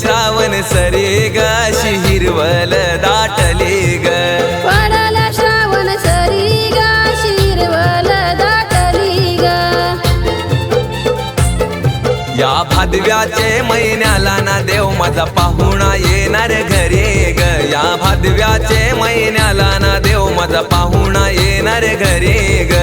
श्रावण सरे दाटली ग. पडला श्रावण सरी गा शिरवल दाटली ग. या भादव्याचे महिन्याला ना देव माझा पाहुणा येणार घरी ग. या भादव्याचे महिन्याला ना देव माझा पाहुणा येणार घरी ग.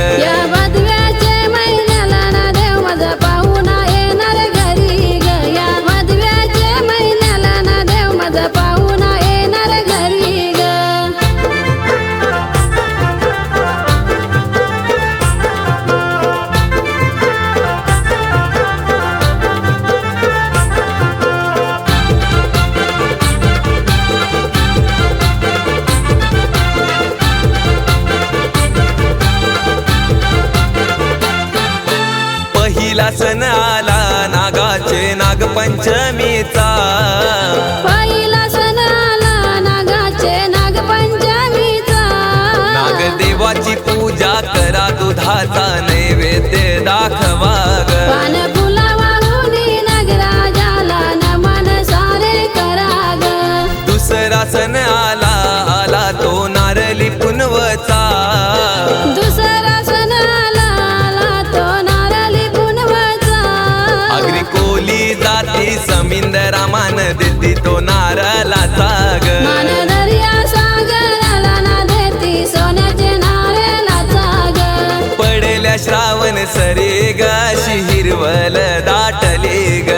Sana देती तो नारळाचा ग मान दर्या सागराला ना देती सोन्याचे नारळाचा ग पडल्या श्रावण सरे गाशी हिरवल दाटली ग.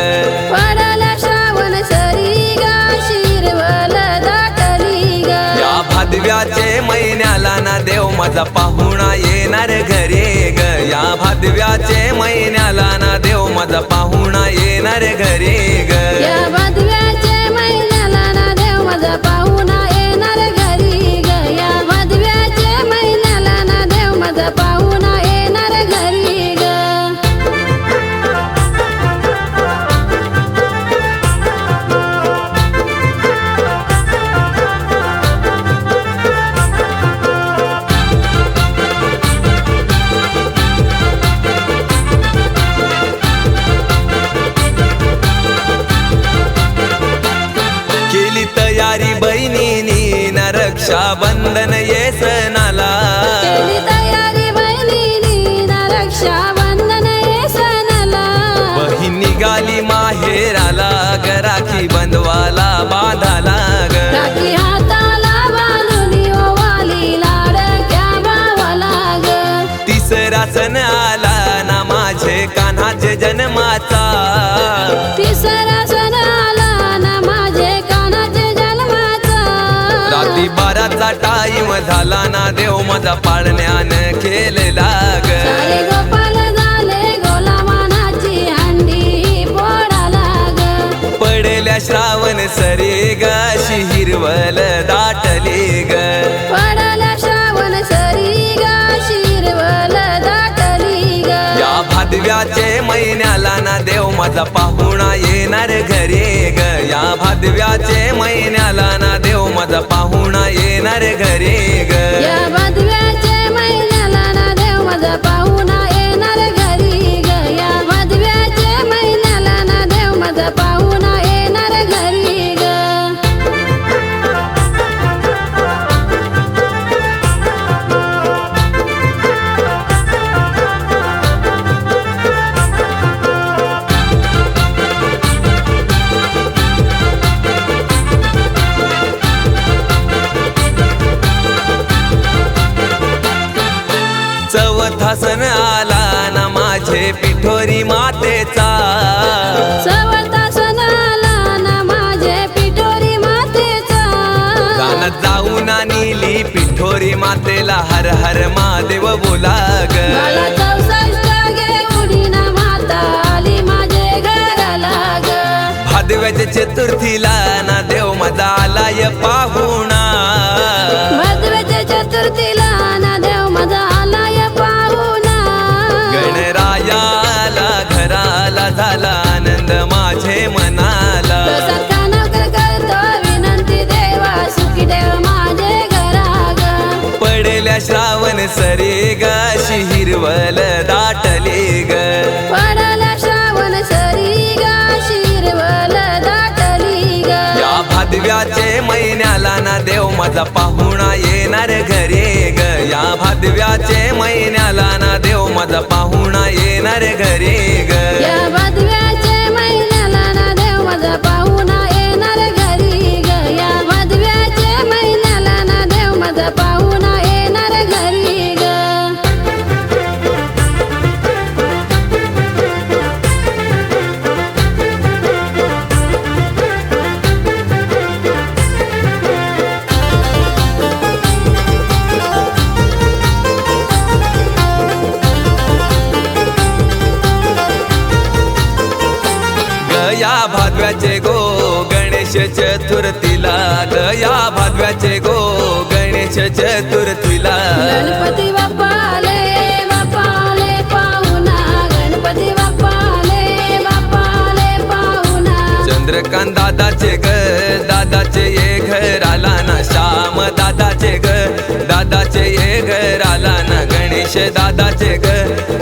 पडला श्रावण सरी गा शिरवल दाटली ग. या भादव्याचे महिन्याला ना देव माझा पाहुणा येणार घरी ग. या भादव्याचे महिन्याला ना देव माझा पाहुणा येणार घरी ग. माझा पाहुणा ಬಂದ टाईम झाला ना देव माझा पाळण्यानं केलेला ग. श्रावण सरे गाशी हिरवल दाटली ग. भादव्याचे महिन्याला ना देव माझा पाहुणा येणार घरी ग. या भादव्याचे महिन्याला ना देव माझा पाहुणा येणार घरी ग. या महिन्याला ना देव माझा पाहुणा सण आला ना माझे पिठोरी मातेचा. सवता सणाला ना माझे पिठोरी मातेचा. रानात जाऊन नीली पिठोरी मातेला हर हर महादेव बोला ग. आली भादव्याच्या चतुर्थीला ना देव माझा आलाय पाहुणा सरे गाशी हिरवल दाटली ग. पडला श्रावण सरी गा शिरवल दाटली भादव्याचे महिन्याला ना देव माझा पाहुणा येणार घरी ग. या भादव्याचे महिन्याला ना देव माझा पाहुणा येणार घरी ग. या भादव्याचे गया भादव्याचे गो गणेश चतुर्थीला गया भादव्याचे गो गणेश चतुर्थीला गणपती बाप्पाले बाप्पाले पाहुणा गणपती बाप्पाले बाप्पाले पाहुणा चंद्रकांत दादाचे ग दादाचे ये घर आला ना. श्याम दादाचे ग दादाचे ये घर आला ना. गणेश दादाचे ग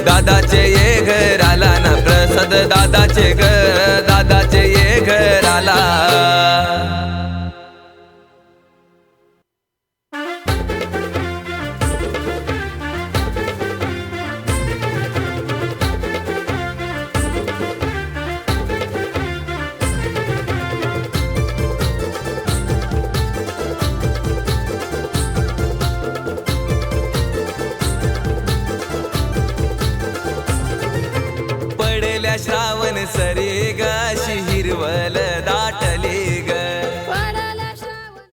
दादाचे ये घर आला ना. प्रसाद दादाचे ग श्रावण सरे गाशी हिरवल